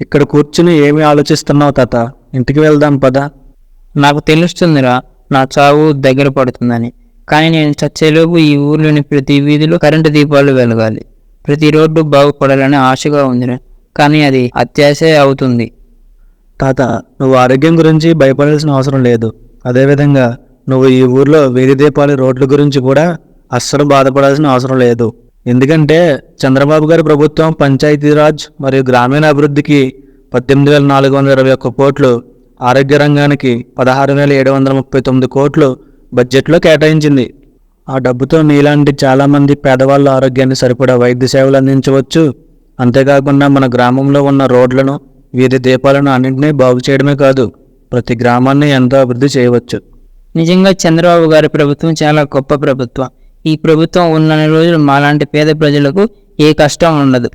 ఇక్కడ కూర్చుని ఏమి ఆలోచిస్తున్నావు తాత? ఇంటికి వెళ్దాం పద. నాకు తెలుస్తుందిరా నా చావు దగ్గర పడుతుందని. కానీ నేను చచ్చేలోపు ఈ ఊర్లోని ప్రతి వీధిలో కరెంటు దీపాలు వెలగాలి. ప్రతి రోడ్డు బాగుపడాలని ఆశగా ఉందిరా కానీ అది అత్యాశే అవుతుంది. తాత నువ్వు ఆరోగ్యం గురించి భయపడాల్సిన అవసరం లేదు. అదేవిధంగా నువ్వు ఈ ఊర్లో వీధి దీపాల రోడ్ల గురించి కూడా అస్సలు బాధపడాల్సిన అవసరం లేదు. ఎందుకంటే చంద్రబాబు గారి ప్రభుత్వం పంచాయతీరాజ్ మరియు గ్రామీణ అభివృద్ధికి పద్దెనిమిది వేల నాలుగు వందల ఇరవై ఒక్క కోట్లు ఆరోగ్య రంగానికి పదహారు వేల ఏడు వందల ముప్పై తొమ్మిది కోట్లు బడ్జెట్లో కేటాయించింది. ఆ డబ్బుతో మీలాంటి చాలామంది పేదవాళ్ళ ఆరోగ్యాన్ని సరిపడా వైద్య సేవలు అందించవచ్చు. అంతేకాకుండా మన గ్రామంలో ఉన్న రోడ్లను వీధి దీపాలను అన్నింటినీ బాగు చేయడమే కాదు ప్రతి గ్రామాన్ని ఎంతో అభివృద్ధి చేయవచ్చు. నిజంగా చంద్రబాబు గారి ప్రభుత్వం చాలా గొప్ప ప్రభుత్వం. ఈ ప్రభుత్వం ఉన్న రోజులు మాలాంటి పేద ప్రజలకు ఏ కష్టం ఉండదు.